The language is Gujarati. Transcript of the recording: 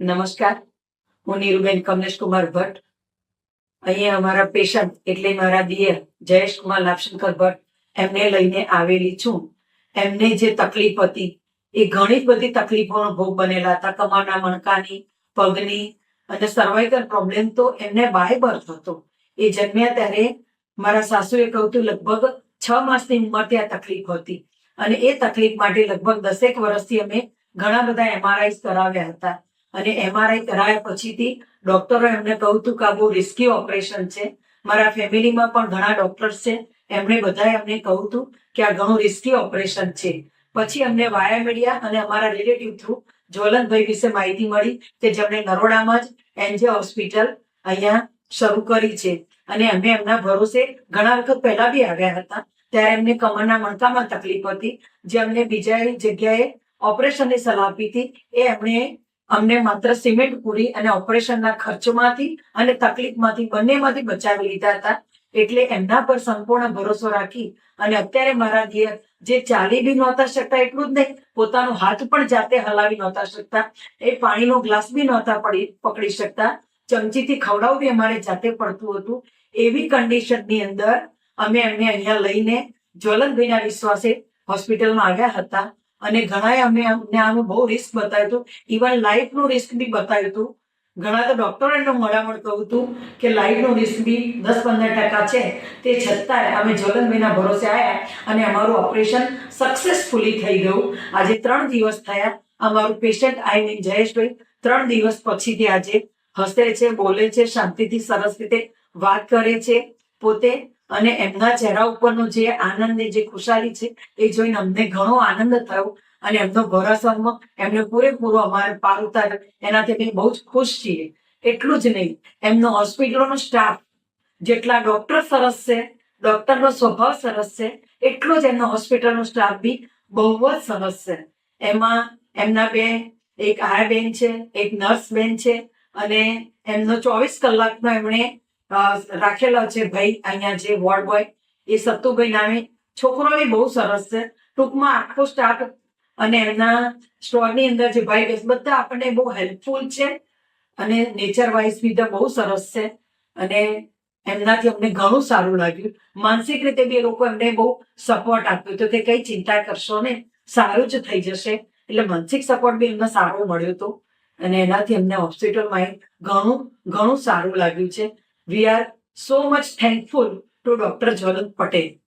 નમસ્કાર. હું નીરુબેન કમલેશ કુમાર ભટ્ટ. અહીંયા અમારા પેશન્ટ એટલે મારા દિયર જયેશ કુમાર લાભશંકર ભટ્ટ. એમને લઈને આવેલી છું. એમને જે તકલીફ હતી, એ ઘણી બધી તકલીફોનો ભોગ બનેલા હતા. કમરના મણકાની, પગની અને સર્વાઈકલ પ્રોબ્લેમ તો એમને બાય બર્થ હતો. એ જન્મ્યા ત્યારે મારા સાસુએ કહ્યું હતું લગભગ છ માસની ઉંમરથી આ તકલીફ હતી. અને એ તકલીફ માટે લગભગ દસેક વર્ષથી અમે ઘણા બધા એમઆરઆઈ કરાવ્યા હતા. અને એમઆરઆઈ કરાયા પછીથી ડોક્ટરો એમને કહ્યું હતું કે આ બહુ રિસ્કી ઓપરેશન છે. મારા ફેમિલીમાં પણ ઘણા ડોક્ટર્સ છે. એમણે બધાએ અમને કહ્યું હતું કે આ ઘણું રિસ્કી ઓપરેશન છે. પછી અમને વાયા મીડિયા અને અમારા રિલેટિવ થ્રુ જ્વલનભાઈ વિશે માહિતી મળી કે જેમણે નરોડામાં જ એનજે હોસ્પિટલ અહીંયા શરૂ કરી છે. અને અમે એમના ભરોસે ઘણા વખત પહેલા બી આવ્યા હતા. ત્યારે એમને કમરના મણકામાં તકલીફ હતી. જે અમને બીજા જગ્યાએ ઓપરેશનની સલાહ આપી હતી, એ એમણે અમને માત્ર સિમેન્ટ પૂરી અને ઓપરેશનના ખર્ચમાંથી અને તકલીફમાંથી બંનેમાંથી બચાવી લીધા હતા. એટલે એમના પર સંપૂર્ણ ભરોસો રાખી અને અત્યારે મારા દિયર જે ચાલી બી નહોતા શકતા, એટલું જ નહીં, પોતાનો હાથ પણ જાતે હલાવી નહોતા શકતા. એ પાણીનો ગ્લાસ બી નહોતા પડી, પકડી શકતા. ચમચીથી ખવડાવવું બી અમારે જાતે પડતું હતું. એવી કન્ડિશનની અંદર અમે એમને અહીંયા લઈને જ્વલનભાઈના વિશ્વાસે હોસ્પિટલમાં આવ્યા હતા. અને ઘણાએ અમે અમને આનું બહુ રિસ્ક બતાવ્યું હતું. ઇવન લાઈફનું રિસ્ક બી બતાવ્યું હતું. ઘણા તો ડોક્ટરોને મળામણ કહ્યું હતું કે લાઈફનું રિસ્ક બી દસ પંદર ટકા છે. તે છતાંય અમે જ્વલનભાઈના ભરોસે આવ્યા અને અમારું ઓપરેશન સક્સેસફુલી થઈ ગયું. આજે ત્રણ દિવસ થયા અમારું પેશન્ટ આઈ મીન જયેશભાઈ ત્રણ દિવસ પછીથી આજે હસે છે, બોલે છે, શાંતિથી સરસ રીતે વાત કરે છે. પોતે અને એમના ચહેરા ઉપરનો જે આનંદ જે ખુશાલી છે, એ જોઈને અમને ઘણો આનંદ થયો. અને એમનો ભરોસામાં એમને પૂરેપૂરો અમારે પાર ઉતાર એનાથી અમે બહુ જ ખુશ છીએ. એટલું જ નહીં, એમનો હોસ્પિટલનો સ્ટાફ જેટલા ડોક્ટર સરસ છે ડોક્ટરનો સ્વભાવ સરસ છે, એટલો જ એમનો હોસ્પિટલનો સ્ટાફ બી બહુ જ સરસ છે. એમાં એમના બે, એક આયા બેન છે, એક નર્સ બેન છે, અને એમનો ચોવીસ કલાકનો એમણે રાખેલો છે ભાઈ, અહીંયા જે વોર્ડ બોય એ સત્તુભાઈ નામે. છોકરો બી બહુ સરસ છે. ટૂંકમાં આખો સ્ટાફ અને એમના સ્ટોરની અંદર જે ભાઈ બધા આપણને બહુ હેલ્પફુલ છે અને નેચર વાઇઝ બી બહુ સરસ છે. અને એમનાથી અમને ઘણું સારું લાગ્યું. માનસિક રીતે બી એ લોકો એમને બહુ સપોર્ટ આપ્યો તો કે કઈ ચિંતા કરશો ને સારું જ થઈ જશે. એટલે માનસિક સપોર્ટ બી એમને સારો મળ્યો હતો. અને એનાથી અમને હોસ્પિટલમાં ઘણું ઘણું સારું લાગ્યું છે. We are so much thankful to Dr. Jalan Patel